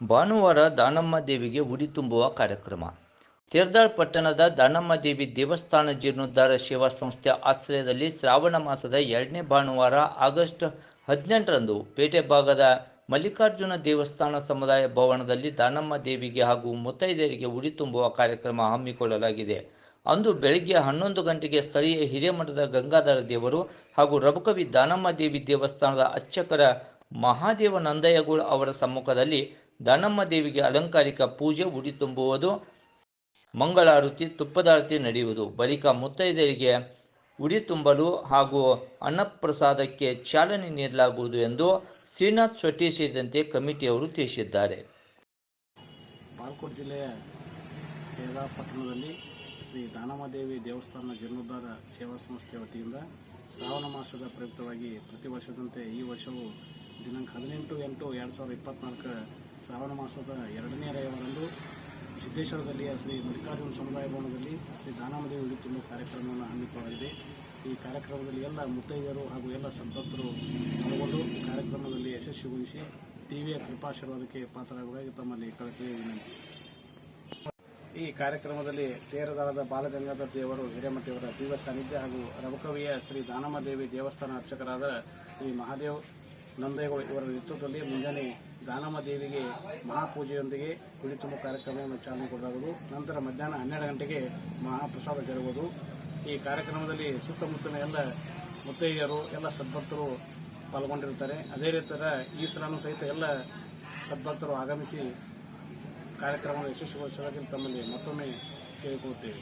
ಭಾನುವಾರ ದಾನಮ್ಮ ದೇವಿಗೆ ಉಡಿ ತುಂಬುವ ಕಾರ್ಯಕ್ರಮ. ತೇರ್ದಾಳ್ ಪಟ್ಟಣದ ದಾನಮ್ಮ ದೇವಿ ದೇವಸ್ಥಾನ ಜೀರ್ಣೋದ್ಧಾರ ಸೇವಾ ಸಂಸ್ಥೆ ಆಶ್ರಯದಲ್ಲಿ ಶ್ರಾವಣ ಮಾಸದ ಎರಡನೇ ಭಾನುವಾರ ಆಗಸ್ಟ್ ಹದಿನೆಂಟರಂದು ಪೇಟೆ ಭಾಗದ ಮಲ್ಲಿಕಾರ್ಜುನ ದೇವಸ್ಥಾನ ಸಮುದಾಯ ಭವನದಲ್ಲಿ ದಾನಮ್ಮ ದೇವಿಗೆ ಹಾಗೂ ಮುತ್ತೈದೆಯರಿಗೆ ಉಡಿ ತುಂಬುವ ಕಾರ್ಯಕ್ರಮ ಹಮ್ಮಿಕೊಳ್ಳಲಾಗಿದೆ. ಅಂದು ಬೆಳಗ್ಗೆ ಹನ್ನೊಂದು ಗಂಟೆಗೆ ಸ್ಥಳೀಯ ಹಿರೇಮಠದ ಗಂಗಾಧರ ದೇವರು ಹಾಗೂ ರಬಕವಿ ದಾನಮ್ಮ ದೇವಿ ದೇವಸ್ಥಾನದ ಅರ್ಚಕರ ಮಹಾದೇವ ನಂದಯ್ಯಗೌಡ ಅವರ ಸಮ್ಮುಖದಲ್ಲಿ ದಾನಮ್ಮ ದೇವಿಗೆ ಅಲಂಕಾರಿಕ ಪೂಜೆ, ಉಡಿ ತುಂಬುವುದು ಮಂಗಳಾರತಿ ತುಪ್ಪದಾರತಿ ನಡೆಯುವುದು. ಬಳಿಕ ಮುತ್ತೈದೆಯರಿಗೆ ಉಡಿ ತುಂಬಲು ಹಾಗೂ ಅನ್ನಪ್ರಸಾದಕ್ಕೆ ಚಾಲನೆ ನೀಡಲಾಗುವುದು ಎಂದು ಶ್ರೀನಾಥ್ ಶೆಟ್ಟಿ ಸೇರಿದಂತೆ ಕಮಿಟಿಯವರು ತಿಳಿಸಿದ್ದಾರೆ. ಬಾಲ್ಕೋಟ್ ಜಿಲ್ಲೆಯ ಪಟ್ಟಣದಲ್ಲಿ ಶ್ರೀ ದಾನಮದೇವಿ ದೇವಸ್ಥಾನ ಜೀರ್ಣೋದ್ಧಾರ ಸೇವಾ ಸಂಸ್ಥೆ ವತಿಯಿಂದ ಶ್ರಾವಣ ಮಾಸದ ಪ್ರಯುಕ್ತವಾಗಿ ಪ್ರತಿ ವರ್ಷದಂತೆ ಈ ವರ್ಷವು ದಿನಾಂಕ ಹದಿನೆಂಟು ಎಂಟು ಎರಡು ಸಾವಿರದ ಇಪ್ಪತ್ನಾಲ್ಕರ ಶ್ರಾವಣ ಮಾಸದ ಎರಡನೇ ರವಿವಾರಂದು ಸಿದ್ದೇಶ್ವರದಲ್ಲಿ ಶ್ರೀ ಮಲ್ಲಿಕಾರ್ಜುನ ಸಮುದಾಯ ಭವನದಲ್ಲಿ ಶ್ರೀ ದಾನಮದೇವಿ ಉಡಿ ತುಂಬುವ ಕಾರ್ಯಕ್ರಮವನ್ನು ಹಮ್ಮಿಕೊಳ್ಳಲಾಗಿದೆ. ಈ ಕಾರ್ಯಕ್ರಮದಲ್ಲಿ ಎಲ್ಲ ಮುತ್ತೈದೆಯರು ಹಾಗೂ ಎಲ್ಲ ಸಂಪತ್ತರು ಪಾಲ್ಗೊಂಡು ಕಾರ್ಯಕ್ರಮದಲ್ಲಿ ಯಶಸ್ವಿಗೊಳಿಸಿ ಟಿವಿಯ ಕೃಪಾಶೀರ್ವಾದಕ್ಕೆ ಪಾತ್ರರಾಗುವುದಾಗಿ ತಮ್ಮಲ್ಲಿ ಕಳಕಳಿ ವಿನಂತಿ. ಈ ಕಾರ್ಯಕ್ರಮದಲ್ಲಿ ತೇರದಾಳದ ಬಾಲಗಂಗಾಧರ ದೇವರು, ಹಿರೇಮಠಿಯವರ ದಿವ್ಯ ಸಾನ್ನಿಧ್ಯ ಹಾಗೂ ರವಕವಿಯ ಶ್ರೀ ದಾನಮ್ಮ ದೇವಿ ದೇವಸ್ಥಾನ ಅರ್ಚಕರಾದ ಶ್ರೀ ಮಹಾದೇವ್ ನಂದೇಗೌಡ ಇವರ ನೇತೃತ್ವದಲ್ಲಿ ಮುಂಜಾನೆ ದಾನಮ್ಮ ದೇವಿಗೆ ಮಹಾಪೂಜೆಯೊಂದಿಗೆ ಪೂಜೆಯೊಂದಿಗೆ ತುಂಬ ಕಾರ್ಯಕ್ರಮವನ್ನು ಚಾಲನೆ ಕೊಡಲಾಗುವುದು. ನಂತರ ಮಧ್ಯಾಹ್ನ ಹನ್ನೆರಡು ಗಂಟೆಗೆ ಮಹಾಪ್ರಸಾದ ಜರುಗುವುದು. ಈ ಕಾರ್ಯಕ್ರಮದಲ್ಲಿ ಸುತ್ತಮುತ್ತಲಿನ ಎಲ್ಲ ಮುತ್ತೈದೆಯರು, ಎಲ್ಲ ಸದ್ಭಕ್ತರು ಪಾಲ್ಗೊಂಡಿರುತ್ತಾರೆ. ಅದೇ ರೀತಿಯ ಈ ಸಲನೂ ಸಹಿತ ಎಲ್ಲ ಸದ್ಭಕ್ತರು ಆಗಮಿಸಿ ಕಾರ್ಯಕ್ರಮವನ್ನು ಯಶಸ್ವಿಗೊಳಿಸೋದಕ್ಕೆ ತಮ್ಮಲ್ಲಿ ಮತ್ತೊಮ್ಮೆ ಕೇಳಿಕೊಳ್ಳುತ್ತೇವೆ.